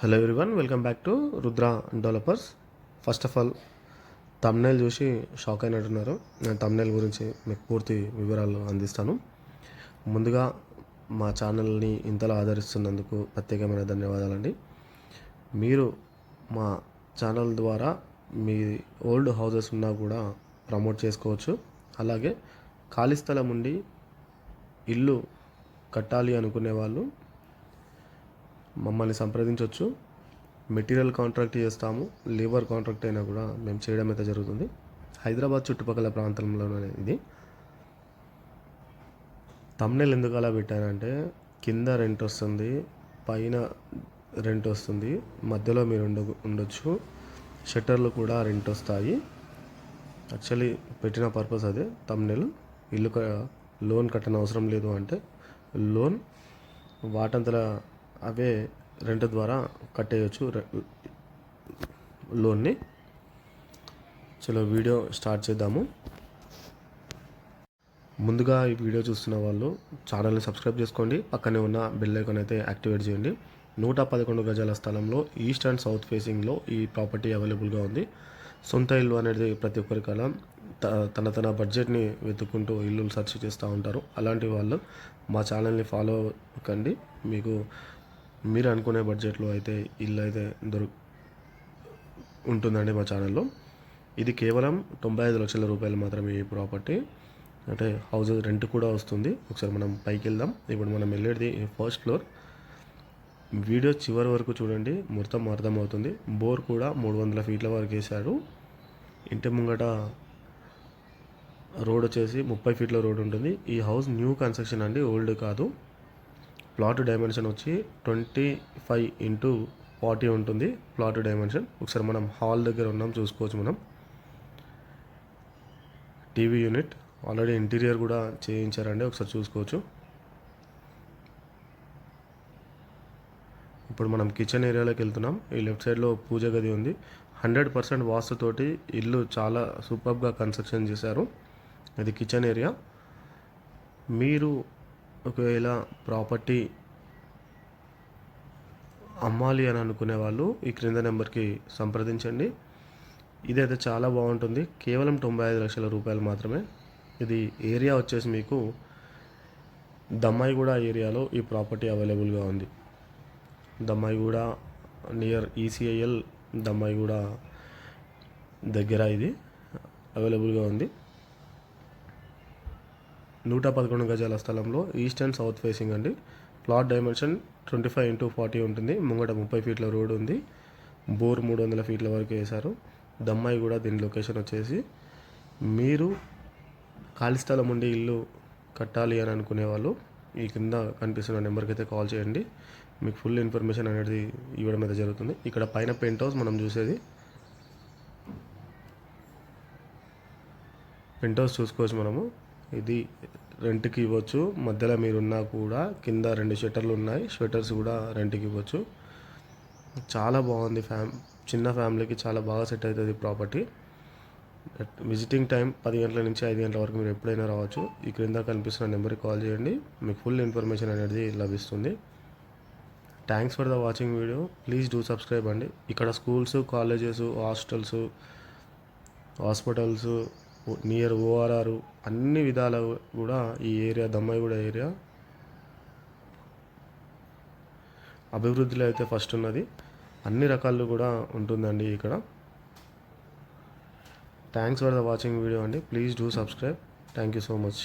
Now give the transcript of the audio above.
Hello everyone welcome back to Rudra developers first of all thumbnail చూసి shock అయినట్టున్నారు. నేను thumbnail గురించి మీకు పూర్తి వివరాలు అందిస్తాను. ముందుగా మా ఛానల్ని ఇంతలా ఆదరిస్తున్నందుకు ప్రత్యేకమైన ధన్యవాదాలండి. మీరు మా ఛానల్ ద్వారా మీ ఓల్డ్ హౌజెస్ ఉన్నా కూడా ప్రమోట్ చేసుకోవచ్చు. అలాగే ఖాళీ స్థలం ఉండి ఇల్లు కట్టాలి అనుకునే వాళ్ళు మమ్మల్ని సంప్రదించవచ్చు మెటీరియల్ కాంట్రాక్ట్ చేస్తాము. లేబర్ కాంట్రాక్ట్ అయినా కూడా మేము చేయడం అయితే జరుగుతుంది. హైదరాబాద్ చుట్టుపక్కల ప్రాంతంలోనే ఇది. తమ్నెల్ ఎందుకు అలా పెట్టానంటే కింద రెంట్ వస్తుంది పైన రెంట్ వస్తుంది మధ్యలో మీరు ఉండ ఉండొచ్చు. షట్టర్లు కూడా రెంట్ వస్తాయి. యాక్చువల్లీ పెట్టిన పర్పస్ అదే తమ్నెల్ ఇల్లు లోన్ కట్టన అవసరం లేదు అంటే లోన్ వాటంతల అవే రెంట్ ద్వారా కట్టేయచ్చు. రె- లోన్ని. చలో వీడియో స్టార్ట్ చేద్దాము. ముందుగా ఈ వీడియో చూస్తున్న వాళ్ళు ఛానల్ని సబ్స్క్రైబ్ చేసుకోండి. పక్కనే ఉన్న బెల్ ఐకాన్ అయితే యాక్టివేట్ చేయండి. నూట పదకొండు గజాల స్థలంలో ఈస్ట్ అండ్ సౌత్ ఫేసింగ్లో ఈ ప్రాపర్టీ అవైలబుల్గా ఉంది. సొంత ఇల్లు అనేది ప్రతి ఒక్కరి కళ. త- తన తన బడ్జెట్ని వెతుక్కుంటూ ఇల్లులు సెర్చ్ చేస్తూ ఉంటారు. అలాంటి వాళ్ళు మా ఛానల్ని ఫాలో కండి మీకు మీరు అనుకునే బడ్జెట్లో అయితే ఇల్లు అయితే దొరు ఉంటుందండి మా ఛానల్లో. ఇది కేవలం తొంభై ఐదు లక్షల రూపాయలు మాత్రమే ఈ ప్రాపర్టీ. అంటే హౌస్ రెంట్ కూడా వస్తుంది. ఒకసారి మనం పైకి వెళ్దాం. ఇప్పుడు మనం వెళ్ళేది ఫస్ట్ ఫ్లోర్. వీడియో చివరి వరకు చూడండి. మొత్తం అర్థమవుతుంది. బోర్ కూడా మూడు వందల ఫీట్ల వరకు వేశారు. ఇంటి ముంగట రోడ్ వచ్చేసి ముప్పై ఫీట్ల రోడ్ ఉంటుంది. ఈ హౌస్ న్యూ కన్స్ట్రక్షన్ అండి ఓల్డ్ కాదు. ప్లాట్ డైమెన్షన్ వచ్చి ట్వంటీ ఫైవ్ ఇంటూ ఫార్టీ ఉంటుంది. Plot dimension. ఒకసారి మనం హాల్ దగ్గర ఉన్నాం చూసుకోవచ్చు మనం. టీవీ యూనిట్ ఆల్రెడీ ఇంటీరియర్ కూడా చేయించారండి ఒకసారి చూసుకోవచ్చు. ఇప్పుడు మనం కిచెన్ ఏరియాలోకి వెళ్తున్నాం. ఈ లెఫ్ట్ సైడ్లో పూజ గది ఉంది. హండ్రెడ్ పర్సెంట్ వాస్తుతోటి ఇల్లు చాలా సూపర్గా కన్స్ట్రక్షన్ చేశారు. ఇది కిచెన్ ఏరియా. మీరు ఒకవేళ ప్రాపర్టీ అమ్మాలి అని అనుకునే వాళ్ళు ఈ క్రింద నెంబర్కి సంప్రదించండి. ఇదైతే చాలా బాగుంటుంది. కేవలం తొంభై ఐదు లక్షల రూపాయలు మాత్రమే. ఇది ఏరియా వచ్చేసి మీకు దమ్మాయిగూడ ఏరియాలో ఈ ప్రాపర్టీ అవైలబుల్గా ఉంది. దమ్మాయిగూడ నియర్ ఈసీఐఎల్ దమ్మాయిగూడ దగ్గర ఇది అవైలబుల్గా ఉంది. నూట పదకొండు గజాల స్థలంలో ఈస్ట్ అండ్ సౌత్ ఫేసింగ్ అండి. Plot dimension twenty five into forty ఉంటుంది. ముంగట ముప్పై ఫీట్ల రోడ్ ఉంది. బోర్ మూడు వందల ఫీట్ల వరకు వేశారు. దమ్మాయి కూడా దీని లొకేషన్ వచ్చేసి మీరు ఖాళీ స్థలం ఉండి ఇల్లు కట్టాలి అని అనుకునే వాళ్ళు ఈ కింద కనిపిస్తున్న నెంబర్కి అయితే కాల్ చేయండి. మీకు ఫుల్ ఇన్ఫర్మేషన్ అనేది ఇవ్వడం అయితే జరుగుతుంది. ఇక్కడ పైన పెంట్ హౌస్ మనం చూసేది. పెంట్ హౌస్ చూసుకోవచ్చు మనము. ఇది రెంట్కి ఇవ్వచ్చు. మధ్యలో మీరున్నా కూడా కింద రెండు షట్టర్లు ఉన్నాయి. షట్టర్స్ కూడా రెంట్కి ఇవ్వచ్చు. చాలా బాగుంది ఫ్యామ్ చిన్న ఫ్యామిలీకి చాలా బాగా సెట్ అవుతుంది ప్రాపర్టీ. విజిటింగ్ టైం పది గంటల నుంచి ఐదు గంటల వరకు మీరు ఎప్పుడైనా రావచ్చు. ఈ క్రింద కనిపిస్తున్న నెంబర్కి కాల్ చేయండి. మీకు ఫుల్ ఇన్ఫర్మేషన్ అనేది లభిస్తుంది. Thanks for the watching video. Please do subscribe అండి. ఇక్కడ schools colleges hostels hospitals near ORR అన్ని విధాల కూడా ఈ ఏరియా దమ్మాయిగూడ ఏరియా అభివృద్ధిలో అయితే ఫస్ట్ ఉన్నది. అన్ని రకాలు కూడా ఉంటుందండి ఇక్కడ. Thanks for the watching video అండి. Please do subscribe thank you so much